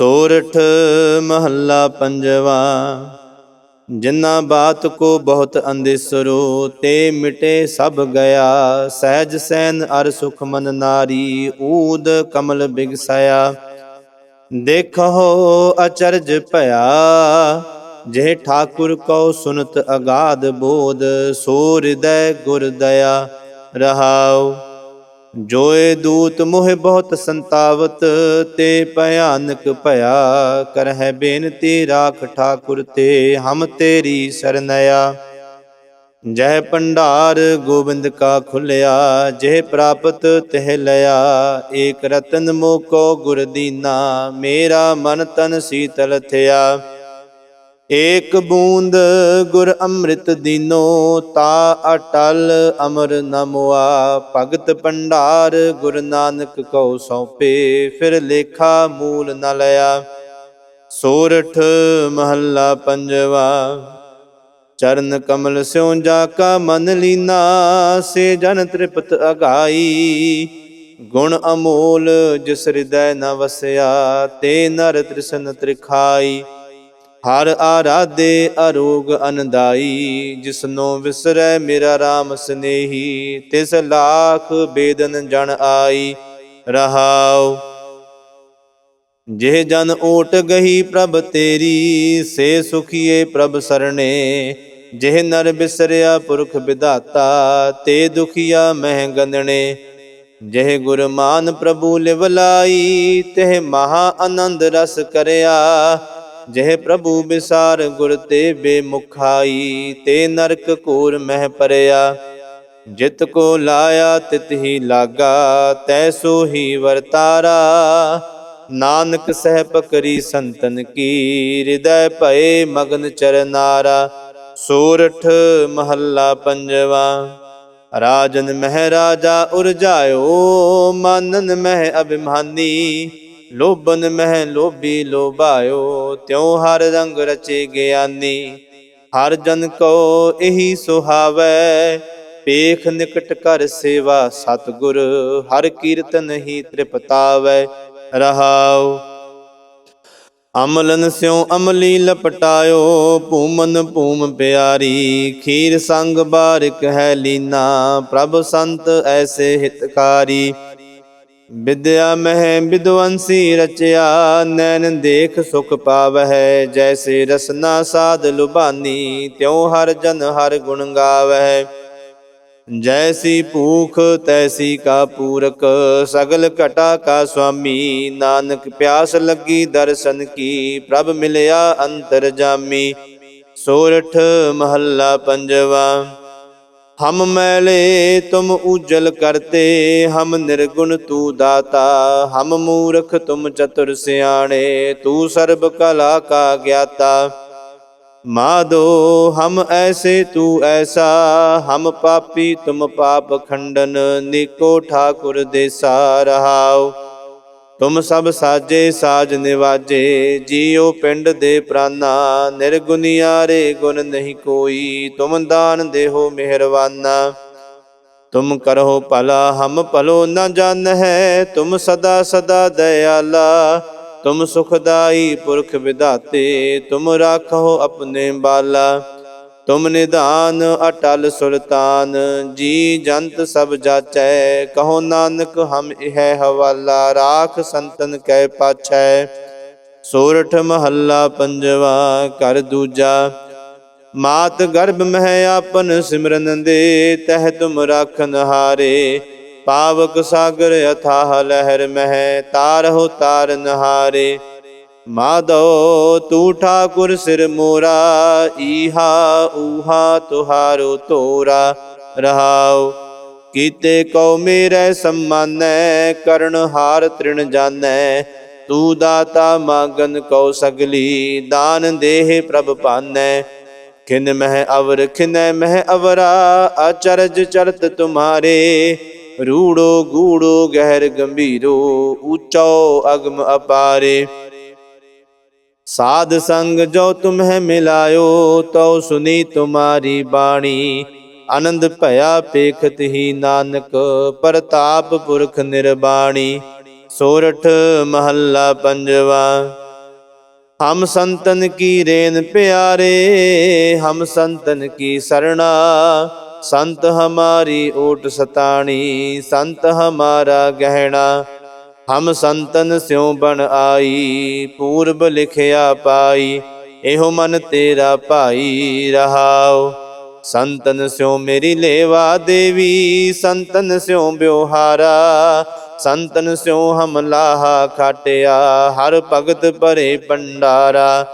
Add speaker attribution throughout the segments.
Speaker 1: ਸੋਰਠ ਮਹੱਲਾ ਪੰਜਵਾ, ਜਿਨ੍ਹਾਂ ਬਾਤ ਕੋ ਬਹੁਤ ਅੰਦਿਸਰੋ ਤੇ ਮਿਟੇ ਸਭ ਗਿਆ। ਸਹਿਜ ਸੈਨ ਅਰ ਸੁਖ ਮਨ ਨਾਰੀ, ਊਦ ਕਮਲ ਬਿਗਸਇਆ। ਦੇਖੋ ਅਚਰਜ ਭਇਆ, ਜੇ ਠਾਕੁਰ ਕਉ ਸੁਨਤ ਅਗਾਧ ਬੋਧ ਸੋ ਹਿਰਦੈ ਗੁਰ ਦਇਆ ਰਹਾਉ। ਜੋਏ ਦੂਤ ਮੋਹ ਬਹੁਤ ਸੰਤਾਵਤ, ਤੇ ਭਿਆਨਕ ਭਇਆ ਕਰਹਿ ਬੇਨਤੀ ਰਾਖ ਠਾਕੁਰ ਤੇ, ਹਮ ਤੇਰੀ ਸਰਨਇਆ। ਜਹ ਭੰਡਾਰ ਗੋਬਿੰਦ ਕਾ ਖੁੱਲਿਆ ਜਿਹ ਪ੍ਰਾਪਤ ਤਿਹ ਲਿਆ। ਏਕ ਰਤਨ ਮੋਕੋ ਗੁਰ ਦੀਨਾ, ਮੇਰਾ ਮਨ ਤਨ ਸੀਤਲ ਥਿਆ। ਏਕ ਬੂੰਦ ਗੁਰ ਅੰਮ੍ਰਿਤ ਦੀਨੋ, ਤਾ ਅਟਲ ਅਮਰ ਨਮਵਾ ਭਗਤ ਭੰਡਾਰ ਗੁਰ ਨਾਨਕ ਕਉ ਸੌਪੇ, ਫਿਰ ਲੇਖਾ ਮੂਲ ਨ ਲਿਆ। ਸੋਰਠ ਮਹੱਲਾ ਪੰਜਵਾ, ਚਰਨ ਕਮਲ ਸਿਉ ਜਾ ਕਾ ਮਨ ਲੀਨਾ, ਸੇ ਜਨ ਤ੍ਰਿਪਤ ਅਗਾਈ। ਗੁਣ ਅਮੋਲ ਜਿਸ ਹਿਰਦੈ ਨ ਵਸਿਆ, ਤੇ ਨਰ ਤ੍ਰਿਸ਼ਨ ਤ੍ਰਿਖਾਈ। ਹਰ ਆਰਾਧੇ ਅਰੋਗ ਅਨਦਾਈ, ਜਿਸਨੋ ਵਿਸਰੈ ਮੇਰਾ RAM ਸਨੇਹੀ, ਤਿਸ ਲਾਖ ਬੇਦਨ ਜਣ ਆਈ, ਰਹਾਉ। ਜਿਹ ਜਨ ਓਟ ਗਹੀ ਪ੍ਰਭ ਤੇਰੀ, ਸੇ ਸੁਖੀਏ ਪ੍ਰਭ ਸਰਣੇ। ਜਿਹ ਨਰ ਬਿਸਰਿਆ ਪੁਰਖ ਵਿਧਾਤਾ ਤੇ ਦੁਖੀਆ ਮਹਿ ਗੰਧਣੇ। ਜਿਹ ਗੁਰਮਾਨ ਪ੍ਰਭੂ ਲਿਵਲਾਈ ਲਾਈ, ਤਿਹ ਮਹਾ ਆਨੰਦ ਰਸ ਕਰਿਆ ਜਿਹ ਪ੍ਰਭੂ ਬਿਸਾਰ ਗੁਰ ਤੇ ਬੇਮੁਖਾਈ, ਤੇ ਨਰਕ ਘੂਰ ਮਹਿ ਪਰਿਆ। ਜਿਤ ਕੋ ਲਾਇਆ, ਤਿਤ ਹੀ ਲਾਗਾ ਤੈਸੋ ਹੀ ਵਰਤਾਰਾ। ਨਾਨਕ ਸਹਿ ਪਕਰੀ ਸੰਤਨ ਕੀ ਹਿਰਦੈ ਭਏ ਮਗਨ ਚਰਨਾਰਾ। ਸੋਰਠ ਮਹੱਲਾ ਪੰਜਵਾ, ਰਾਜਨ ਮਹਿ ਰਾਜਾ ਉਰਜਾਇਓ ਮਾਨਨ ਮਹਿ ਅਭਿਮਾਨੀ। ਲੋਭਨ ਮਹਿ ਲੋਭੀ ਲੋਭਾਇਓ, ਤਿਉ ਹਰ ਰੰਗ ਰਚੇ ਗਿਆਨੀ। ਹਰ ਜਨ ਕੋ ਇਹੀ ਸੁਹਾਵੈ, ਪੇਖ ਨਿਕਟ ਕਰ ਸੇਵਾ ਸਤਿਗੁਰ, ਹਰ ਕੀਰਤਨ ਹੀ ਤ੍ਰਿਪਤਾਵੈ, ਰਹਾਉ। ਅਮਲਨ ਸਿਉ ਅਮਲੀ ਲਪਟਾਇਓ, ਭੂਮਨ ਭੂਮ ਪਿਆਰੀ, ਖੀਰ ਸੰਗ ਬਾਰਿਕ ਹੈ ਲੀਨਾ, ਪ੍ਰਭ ਸੰਤ ਐਸੇ ਹਿਤਕਾਰੀ। ਵਿਦਿਆ ਮਹਿ ਵਿਦਵੰਸੀ ਰਚਿਆ, ਨੈਣ ਦੇਖ ਸੁਖ ਪਾਵਹਿ, ਜੈਸੇ ਰਸਨਾ ਸਾਧ ਲੁਬਾਨੀ ਤਿਉ ਹਰ ਜਨ ਹਰ ਗੁਣ ਗਾਵਹਿ। ਜੈਸੀ ਭੂਖ, ਤੈਸੀ ਕਾ ਪੂਰਕ, ਸਗਲ ਘਟਾ ਕਾ ਸੁਆਮੀ ਨਾਨਕ ਪਿਆਸ ਲੱਗੀ ਦਰਸ਼ਨ ਕੀ, ਪ੍ਰਭ ਮਿਲਿਆ ਅੰਤਰ ਜਾਮੀ। ਸੋਰਠ ਮਹੱਲਾ ਪੰਜਵਾ। ਹਮ ਮੈਲੇ ਤੁਮ ਉਜਲ ਕਰਤੇ, ਹਮ ਨਿਰਗੁਣ ਤੂ ਦਾਤਾ, ਹਮ ਮੂਰਖ ਤੁਮ ਚਤੁਰ ਸਿਆਣੇ, ਤੂ ਸਰਬ ਕਲਾ ਕਾ ਗਿਆਤਾ। ਮਾਧੋ ਹਮ ਐਸੇ ਤੂ ਐਸਾ, ਹਮ ਪਾਪੀ ਤੁਮ ਪਾਪ ਖੰਡਨ, ਨਿਕੋ ਠਾਕੁਰ ਦੇਸਾ ਰਹਾਓ ਤੁਮ ਸਭ ਸਾਜੇ ਸਾਜ ਨਿਵਾਜੇ, ਜੀਉ ਪਿੰਡ ਦੇ ਪ੍ਰਾਨਾ ਨਿਰਗੁਨਿਆਰੇ ਗੁਣ ਨਹੀਂ ਕੋਈ, ਤੁਮ ਦਾਨ ਦੇਹੋ ਮਿਹਰਵਾਨਾ ਤੁਮ ਕਰੋ ਭਲਾ, ਹਮ ਭਲੋ ਨ ਜਾਣ ਹੈ ਤੁਮ ਸਦਾ ਸਦਾ ਦਇਆਲਾ। ਤੁਮ ਸੁਖਦਾਈ ਪੁਰਖ ਵਿਦਾਤੇ ਤੁਮ ਰਾਖੋ ਆਪਣੇ ਬਾਲਾ। ਤੁਮ ਨਿਧਾਨ ਅਟਲ ਸੁਲਤਾਨ, ਜੀ ਜੰਤ ਸਭ ਜਾਚੈ, ਕਹੋ ਨਾਨਕ ਹਮ ਇਹ ਹਵਾਲਾ, ਰਾਖ ਸੰਤਨ ਕੈ ਪਾਛੈ। ਸੋਰਠ ਮਹੱਲਾ ਪੰਜਵਾ, ਕਰ ਦੂਜਾ। ਮਾਤ ਗਰਭ ਮਹਿ ਆਪਨ ਸਿਮਰਨ ਦੇ, ਤਹਿ ਤੁਮ ਰਾਖਨ ਹਾਰੇ ਪਾਵਕ ਸਾਗਰ ਅਥਾਹ ਲਹਿਰ ਮਹਿ, ਤਾਰਹੁ ਤਾਰਨ ਹਾਰੇ ਮਾਧੋ, ਤੂੰ ਠਾਕੁਰ ਸਿਰ ਮੋਰਾ, ਈਹਾ ਊਹਾ ਤੁਹਾਰੋ ਤੋਰਾ। ਰਹਾਉ, ਕੀਤੇ ਕਉ ਮੇਰੇ ਸਮਾਨੈ, ਕਰਨ ਹਾਰ ਤ੍ਰਿਣ ਜਾਣੈ ਤੂੰ ਦਾਤਾ ਮਾਗਨ ਕਉ ਸਗਲੀ, ਦਾਨ ਦੇਹ ਪ੍ਰਭ ਪਾਨੈ। ਖਿਨ ਮਹਿ ਅਵਰ, ਖਿਨੈ ਮਹਿ ਅਵਰਾ ਅਚਰਜ ਚਰਤ ਤੁਮਾਰੇ। ਰੂੜੋ ਗੂੜੋ ਗਹਿਰ ਗੰਭੀਰੋ ਉੱਚੋ ਅਗਮ ਅਪਾਰੇ। ਸਾਧ ਸੰਗ ਜੋ ਤੁਮਹਿ ਮਿਲਾਇਓ, ਤਉ ਸੁਨੀ ਤੁਮਾਰੀ ਬਾਣੀ। ਆਨੰਦ ਭਇਆ ਪੇਖਤ ਹੀ ਨਾਨਕ, ਪ੍ਰਤਾਪ ਪੁਰਖ ਨਿਰਬਾਣੀ। ਸੋਰਠ ਮਹੱਲਾ ਪੰਜਵਾ, ਹਮ ਸੰਤਨ ਕੀ ਰੇਨ ਪਿਆਰੇ, ਹਮ ਸੰਤਨ ਕੀ ਸਰਣਾ। ਸੰਤ ਹਮਾਰੀ ਓਟ ਸਤਾਣੀ, ਸੰਤ ਹਮਾਰਾ ਗਹਿਣਾ। ਹਮ ਸੰਤਨ ਸਿਉ ਬਣ ਆਈ, ਪੂਰਬ ਲਿਖਿਆ ਪਾਈ, ਇਹੋ ਮਨ ਤੇਰਾ ਭਾਈ ਰਹਾਓ ਸੰਤਨ ਸਿਉ ਮੇਰੀ ਲੇਵਾ ਦੇਵੀ, ਸੰਤਨ ਸਿਉ ਬਿਵਹਾਰਾ ਸੰਤਨ ਸਿਉ ਹਮਲਾਹਾ ਖਾਟਿਆ, ਹਰ ਭਗਤ ਭਰੇ ਭੰਡਾਰਾ।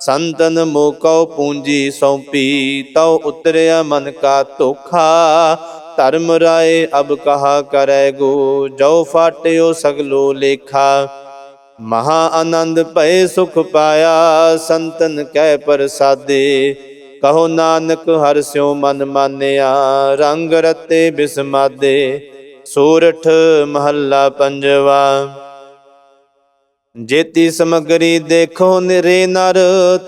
Speaker 1: ਸੰਤਨ ਮੋਕਉ ਪੂੰਜੀ ਸੌਂਪੀ, ਤਉ ਉਤਰਿਆ ਮਨ ਕਾ ਧੋਖਾ। ਧਰਮ ਰਾਏ ਅਬ ਕਹਾ ਕਰੈ ਗੋ, ਜੋ ਫਾਟਿਓ ਸਗਲੋ ਲੇਖਾ। ਮਹਾ ਆਨੰਦ ਭਏ ਸੁਖ ਪਾਇਆ, ਸੰਤਨ ਕਹਿ ਪ੍ਰਸਾਦੇ। ਕਹੋ ਨਾਨਕ, ਹਰਿ ਸਿਉ ਮਨ ਮਾਨਿਆ, ਰੰਗ ਰਤੇ ਬਿਸਮਾਦੇ। ਸੂਰਠ ਮਹੱਲਾ ਪੰਜਵਾ। ਜੇਤੀ ਸਮਗਰੀ ਦੇਖੋ ਨਿਰੇ ਨਰ,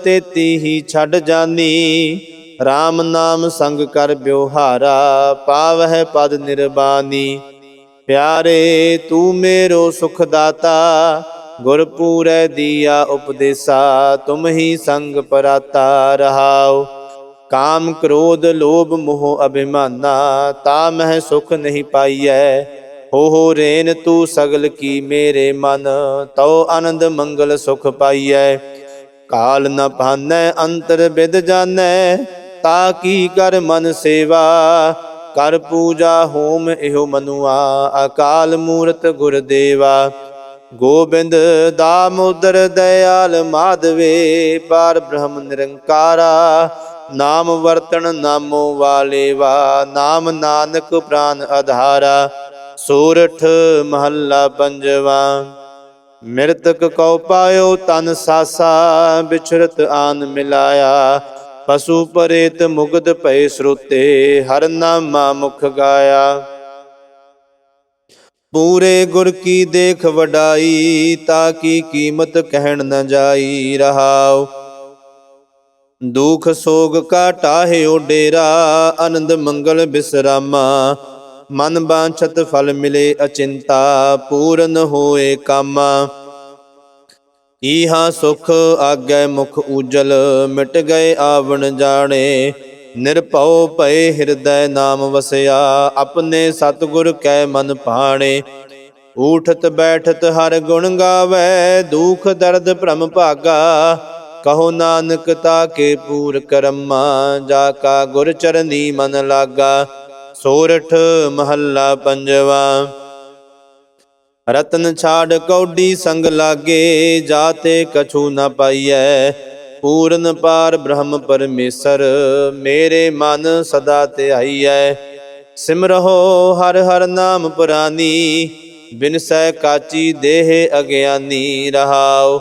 Speaker 1: ਤੇਤੀ ਹੀ ਛੱਡ ਜਾਨੀ। RAM ਨਾਮ ਸੰਗ ਕਰ ਬਿਵਹਾਰਾ ਪਾਵਹਿ ਪਦ ਨਿਰਬਾਨੀ। ਪਿਆਰੇ ਤੂੰ ਮੇਰੋ ਸੁਖ ਦਾਤਾ ਗੁਰ ਪੂਰੈ ਦੀਆ ਉਪਦੇਸਾ, ਤੁਮ ਹੀ ਸੰਗ ਪਰਾਤਾ ਰਹਾਉ। ਕਾਮ ਕ੍ਰੋਧ ਲੋਭ ਮੋਹ ਅਭਿਮਾਨਾ, ਤਾ ਮਹਿ ਸੁਖ ਨਹੀਂ ਪਾਈਐ। ਹੋ ਹੋ ਰੇਨ ਤੂੰ ਸਗਲ ਕੀ ਮੇਰੇ ਮਨ, ਤਉ ਆਨੰਦ ਮੰਗਲ ਸੁਖ ਪਾਈਐ। ਕਾਲ ਨ ਭਾਨੈ, ਅੰਤਰ ਬਿਦ ਜਾਣੈ ਤਾ ਕੀ ਕਰ ਮਨ ਸੇਵਾ? ਕਰ ਪੂਜਾ ਹੋਮ ਇਹੋ ਮਨੁਆ, ਅਕਾਲ ਮੂਰਤ ਗੁਰ ਦੇਵਾ। ਗੋਬਿੰਦ ਦਾਮੋਦਰ ਦਇਆਲ ਮਾਧਵੇ, ਪਾਰ ਬ੍ਰਹਮ ਨਿਰੰਕਾਰਾ। ਨਾਮ ਵਰਤਣ ਨਾਮੋ ਵਾਲੇਵਾ, ਨਾਮ ਨਾਨਕ ਪ੍ਰਾਨ ਆਧਾਰਾ। ਸੂਰਠ ਮਹੱਲਾ ਪੰਜਵਾ। ਮਿਰਤਕ ਕਉ ਪਾਇਓ ਤਨ ਸਾਸਾ ਵਿਛਰਤ ਆਨ ਮਿਲਾਇਆ। ਪਸ਼ੂ ਪਰੇਤ ਮੁਗਧ ਭਏ ਸਰੂਤੇ, ਹਰ ਨਾਮਾ ਮੁਖ ਗਾਇਆ। ਪੂਰੇ ਗੁਰ ਕੀ ਦੇਖ ਵਡਾਈ, ਤਾਂ ਕੀ ਕੀਮਤ ਕਹਿਣ ਨ ਜਾਈ ਰਹਾਉ। ਦੁਖ ਸੋਗ ਕਾ ਟਾਹਿਓ ਡੇਰਾ, ਆਨੰਦ ਮੰਗਲ ਬਿਸਰਾਮਾ। ਮਨ ਬਾਂਛਤ ਫਲ ਮਿਲੇ ਅਚਿੰਤਾ, ਪੂਰਨ ਹੋਏ ਕਾਮਾ। ਈਹਾ ਸੁਖ ਆਗੈ ਮੁਖ ਉਜਲ ਮਿਟ ਗਏ ਆਵਣ ਜਾਣੇ। ਨਿਰਭਉ ਭਏ ਹਿਰਦੈ ਨਾਮ ਵਸਿਆ, ਆਪਣੇ ਸਤਿਗੁਰ ਕੈ ਮਨ ਪਾਣੇ ਊਠਤ ਬੈਠਤ ਹਰ ਗੁਣ ਗਾਵੇ, ਦੁਖ ਦਰਦ ਭ੍ਰਮ ਭਾਗਾ। ਕਹੋ ਨਾਨਕ ਤਾ ਕੇ ਪੂਰ ਕਰਮਾ ਜਾ ਕਾ ਗੁਰ ਚਰਨੀ ਮਨ ਲਾਗਾ। ਸੋਰਠ ਮਹੱਲਾ ਪੰਜਵਾ। ਰਤਨ ਛਾੜ ਕੌਡੀ ਸੰਗ ਲਾਗੇ, ਜਾਤੇ ਕਛੂ ਨ ਪਾਈਐ। ਪੂਰਨ ਪਾਰ ਬ੍ਰਹਮ ਪਰਮੇਸ਼ਰ, ਮੇਰੇ ਮਨ ਸਦਾ ਧਿਆਈਐ ਸਿਮਰਹੁ ਹਰ ਹਰ ਨਾਮ ਪੁਰਾਨੀ ਬਿਨਸੈ ਕਾਚੀ ਦੇਹ ਅਗਿਆਨੀ ਰਹਾਉ।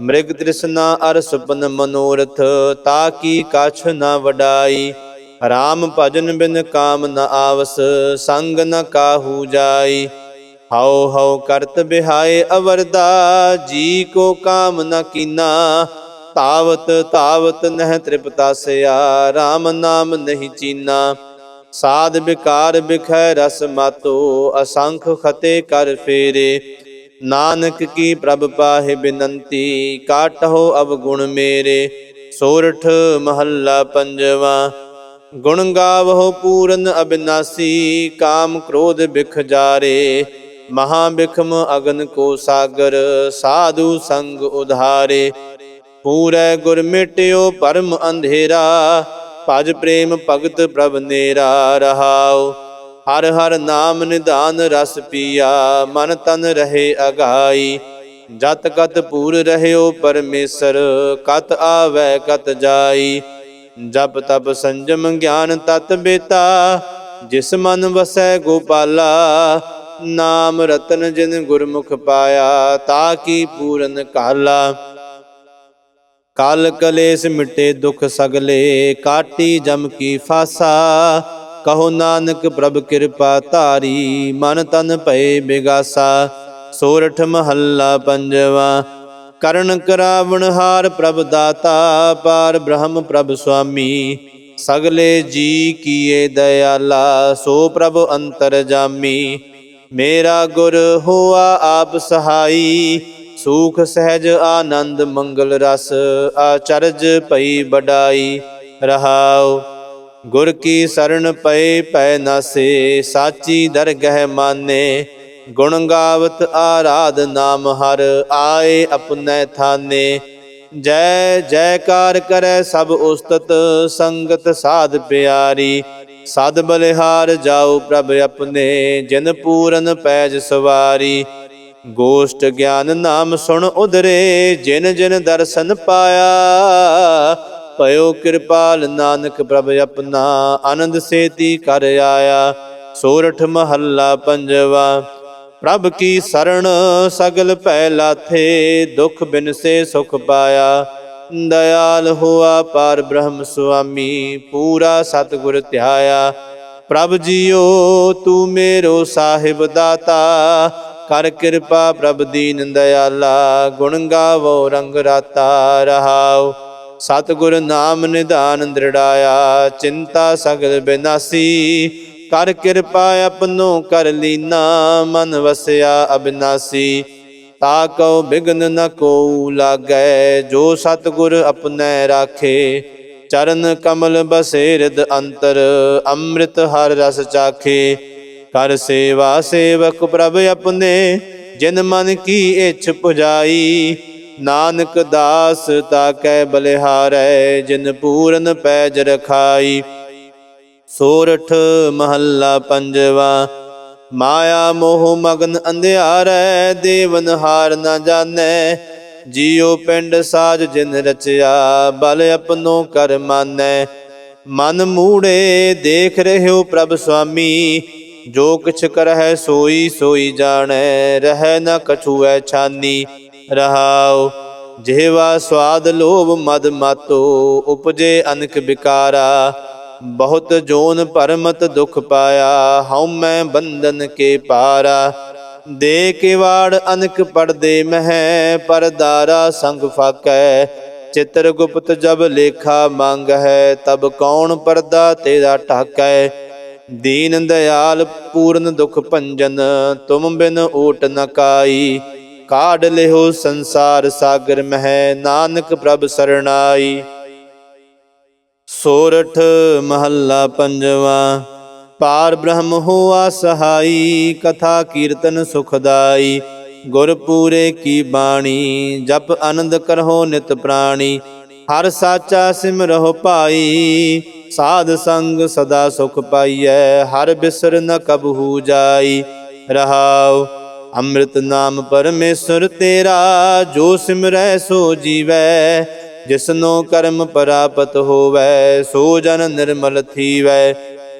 Speaker 1: ਮ੍ਰਿਗ ਤ੍ਰਿਸ਼ਨਾ ਅਰ ਸੁਪਨ ਮਨੋਰਥ, ਤਾ ਕੀ ਕਛ ਨ ਵਡਾਈ। ਰਾਮ ਭਜਨ ਬਿਨ ਕਾਮ ਨ ਆਵਸ, ਸੰਗ ਨ ਕਾਹੂ ਜਾਈ। ਹਉ ਹਉ ਕਰਤ ਬਿਹਾਏ ਅਵਰਦਾ, ਜੀ ਕੋ ਕਾਮ ਨ ਕੀਨਾ। ਤਾਵਤ ਤਾਵਤ ਨਹਿ ਤ੍ਰਿਪਤਾਸਿਆ RAM ਨਾਮ ਨਹੀਂ ਚੀਨਾ। ਸਾਧ ਵਿਕਾਰ ਬਿਖੈ ਰਸ ਮਾਤੋ, ਅਸੰਖ ਖਤੇ ਕਰ ਫੇਰੇ। ਨਾਨਕ ਕੀ ਪ੍ਰਭ ਪਾਹਿ ਬਿਨੰਤੀ, ਕਾਟਹੁ ਅਵਗੁਣ ਮੇਰੇ। ਸੋਰਠ ਮਹੱਲਾ ਪੰਜਵਾ, ਗੁਣ ਗਾਵਹੁ ਪੂਰਨ ਅਬਿਨਾਸੀ, ਕਾਮ ਕ੍ਰੋਧ ਬਿਖ ਜਾਰੇ। ਮਹਾ ਅਗਨ ਕੋ ਸਾਗਰ, ਸਾਧੂ ਸੰਗ ਉਧਾਰੇ। ਪੂਰੈ ਗੁਰ ਮਿਟਿਓ ਪਰਮ ਅੰਧੇਰਾ, ਭਜ ਪ੍ਰੇਮ ਭਗਤ ਪ੍ਰਭ ਨੇਰਾ ਰਹਾਉ। ਹਰ ਹਰ ਨਾਮ ਨਿਧਾਨ ਰਸ ਪੀਆ, ਮਨ ਤਨ ਰਹੇ ਅਗਾਈ। ਜਤ ਕਤ ਪੂਰ ਰਹਿਓ ਪਰਮੇਸ਼ਰ, ਕਤ ਆਵੈ ਕਤ ਜਾਈ। ਜਪ ਤਪ ਸੰਜਮ ਗਿਆਨ ਤਤ ਬੇਤਾ, ਜਿਸ ਮਨ ਵਸੈ ਗੋਪਾਲਾ ਨਾਮ ਰਤਨ ਜਿਨ ਗੁਰਮੁਖ ਪਾਇਆ, ਤਾ ਕੀ ਪੂਰਨ ਕਾਲਾ। ਕਾਲ ਕਲੇਸ਼ ਮਿਟੇ ਦੁਖ ਸਗਲੇ, ਕਾਟੀ ਜਮ ਕੀ ਫਾਸਾ। ਕਹੋ ਨਾਨਕ ਪ੍ਰਭ ਕਿਰਪਾ ਧਾਰੀ, ਮਨ ਤਨ ਭਏ ਬਿਗਾਸਾ। ਸੋਰਠ ਮਹੱਲਾ ਪੰਜਵਾ, ਕਰਨ ਕਰਾਵਣ ਹਾਰ ਪ੍ਰਭ ਦਾਤਾ, ਪਾਰ ਬ੍ਰਹਮ ਪ੍ਰਭ ਸੁਆਮੀ। ਸਗਲੇ ਜੀ ਕੀਏ ਦਇਆਲਾ, ਸੋ ਪ੍ਰਭ ਅੰਤਰ ਜਾਮੀ। ਮੇਰਾ ਗੁਰ ਹੋਆ ਆਪ ਸਹਾਈ, ਸੂਖ ਸਹਿਜ ਆਨੰਦ ਮੰਗਲ ਰਸ ਆਚਰਜ ਭਈ ਬਡਾਈ ਰਹਾਉ। ਗੁਰ ਕੀ ਸਰਣ ਪਏ, ਪੈ ਨਾਸੇ ਸਾਚੀ ਦਰਗਹਿ ਮਾਨੇ। ਗੁਣ ਗਾਵਤ ਆਰਾਧ ਨਾਮ ਹਰ, ਆਏ ਆਪਣੈ ਥਾਨੇ। ਜੈ ਜੈਕਾਰ ਕਰੈ ਸਭ ਉਸਤਤ, ਸੰਗਤ ਸਾਧ ਪਿਆਰੀ। ਸਦ ਬਲਿਹਾਰ ਜਾਉ ਪ੍ਰਭ ਆਪਣੇ, ਜਿਨ ਪੂਰਨ ਪੈਜ ਸਵਾਰੀ। ਗੋਸ਼ਟ ਗਿਆਨ ਨਾਮ ਸੁਣ ਉਧਰੇ, ਜਿਨ ਜਿਨ ਦਰਸ਼ਨ ਪਾਇਆ। ਭਇਓ ਕਿਰਪਾਲ ਨਾਨਕ ਪ੍ਰਭ ਆਪਣਾ, ਆਨੰਦ ਸੇਤੀ ਕਰ ਆਇਆ। ਸੋਰਠ ਮਹੱਲਾ ਪੰਜਵਾ, ਪ੍ਰਭ ਕੀ ਸਰਣ, ਸਗਲ ਭੈ ਲਾਥੇ, ਦੁਖ ਬਿਨ ਸੇ ਸੁਖ ਪਾਇਆ। ਦਇਆਲ ਹੋਆ ਪਾਰ ਬ੍ਰਹਮ ਸੁਆਮੀ, ਪੂਰਾ ਸਤਿਗੁਰ ਧਿਆਇਆ। ਪ੍ਰਭ ਜੀਓ, ਤੂੰ ਮੇਰੋ ਸਾਹਿਬ ਦਾਤਾ। ਕਰ ਕਿਰਪਾ ਪ੍ਰਭ ਦੀਨ ਦਇਆਲਾ, ਗੁਣ ਗਾਵੋ ਰੰਗ ਰਾਤਾ ਰਹਾਓ ਸਤਿਗੁਰ ਨਾਮ ਨਿਧਾਨ ਦ੍ਰਿੜਾਇਆ, ਚਿੰਤਾ ਸਗਲ ਬਿਨਾਸੀ। ਕਰ ਕਿਰਪਾ ਆਪਨੋ ਕਰ ਲੀਨਾ, ਮਨ ਵਸਿਆ ਅਬਿਨਾਸੀ। ਤਾ ਕਉ ਬਿਗਨ ਨ ਕੋ ਲਾਗੈ, ਜੋ ਸਤਿਗੁਰ ਆਪਣੈ ਰਾਖੇ। ਚਰਨ ਕਮਲ ਬਸੇ ਅੰਤਰ, ਅੰਮ੍ਰਿਤ ਹਰ ਰਸ ਚਾਖੇ। ਕਰ ਸੇਵਾ ਸੇਵਕ ਪ੍ਰਭ ਆਪਣੇ, ਜਿਨ ਮਨ ਕੀ ਇਛ ਪੁਜਾਈ। ਨਾਨਕ ਦਾਸ ਤਾਕੈ ਬਲਿਹਾਰੈ, ਜਿਨ ਪੂਰਨ ਪੈਜ ਰਖਾਈ। ਸੋਰਠ ਮਹੱਲਾ ਪੰਜਵਾ ਮਾਇਆ ਮੋਹ ਮਗਨ ਅੰਧਿਆਰੈ, ਦੇਵਨ ਹਾਰ ਨਾ ਜਾਣੈ। ਜੀਉ ਪਿੰਡ ਸਾਜ ਜਿਨ ਰਚਿਆ, ਬਲ ਆਪਣੋ ਕਰ ਮਾਨੈ। ਮਨ ਮੂੜੇ ਦੇਖ ਰਹਿਓ ਪ੍ਰਭ ਸੁਆਮੀ, ਜੋ ਕਿਛ ਕਰਹਿ ਸੋਈ ਸੋਈ ਜਾਣੈ। ਰਹਿ ਨ ਕਛੂ ਐ ਛਾਨੀ, ਰਹਾਉ। ਜਿਹਵਾ ਸਵਾਦ ਲੋਭ ਮਦ ਮਾਤੋ, ਉਪਜੇ ਅਨਕ ਵਿਕਾਰਾ ਬਹੁਤ ਜੋਨ ਪਰਮਤ ਦੁਖ ਪਾਇਆ, ਹਉ ਮੈਂ ਬੰਧਨ ਕੇ ਪਾਰਾ। ਦੇ ਕਿਵਾੜ ਅਨਕ ਪੜਦੇ ਮਹਿ ਪਰਦਾਰਾ ਸੰਗ ਫਾਕੈ। ਚਿਤਰ ਗੁਪਤ ਜਬ ਲੇਖਾ ਮੰਗ ਹੈ, ਤਬ ਕੌਣ ਪਰਦਾ ਤੇਰਾ ਢਾਕੈ। ਦੀਨ ਦਇਆਲ ਪੂਰਨ ਦੁਖ ਭੰਜਨ, ਤੁਮ ਬਿਨ ਓਟ ਨਕਾਈ ਕਾਢ ਲਿਓ ਸੰਸਾਰ ਸਾਗਰ ਮਹਿ, ਨਾਨਕ ਪ੍ਰਭ ਸਰਣਾਈ। ਸੋਰਠ ਮਹੱਲਾ ਪੰਜਵਾ। ਪਾਰ ਬ੍ਰਹਮ ਹੋਆ ਸਹਾਈ, ਕਥਾ ਕੀਰਤਨ ਸੁਖਦਾਈ। ਗੁਰ ਪੂਰੇ ਕੀ ਬਾਣੀ, ਜਪ ਆਨੰਦ ਕਰਹੁ ਨਿਤ ਪ੍ਰਾਣੀ। ਹਰ ਸਾਚਾ ਸਿਮਰਹੁ ਭਾਈ, ਸਾਧ ਸੰਗ ਸਦਾ ਸੁਖ ਪਾਈਐ। ਹਰ ਬਿਸਰ ਨ ਕਬਹੂ ਜਾਈ। ਰਹਾਉ, ਅੰਮ੍ਰਿਤ ਨਾਮ ਪਰਮੇਸ਼ਰ ਤੇਰਾ, ਜੋ ਸਿਮਰੈ ਸੋ ਜੀਵੈ। ਜਿਸਨੋ ਕਰਮ ਪ੍ਰਾਪਤ ਹੋਵੈ ਸੋ ਜਨ ਨਿਰਮਲ ਥੀਵੈ।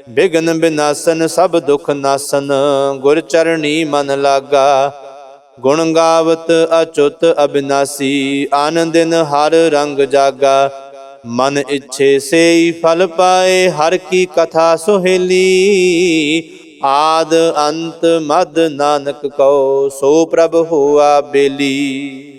Speaker 1: ਬਿਗਨ ਬਿਨਾਸਨ, ਸਭ ਦੁਖ ਨਾਸਨ, ਗੁਰ ਚਰਣੀ ਮਨ ਲਾਗਾ। ਗੁਣ ਗਾਵਤ ਅਚੁੱਤ ਅਬਿਨਾਸੀ, ਆਨੰਦਿਨ ਹਰ ਰੰਗ ਜਾਗਾ। ਮਨ ਇੱਛੇ ਸੇਈ ਫਲ ਪਾਏ, ਹਰ ਕੀ ਕਥਾ ਸੁਹੇਲੀ। ਆਦ ਅੰਤ ਮਦ ਨਾਨਕ ਕਉ, ਸੋ ਪ੍ਰਭ ਹੋਆ ਬੇਲੀ।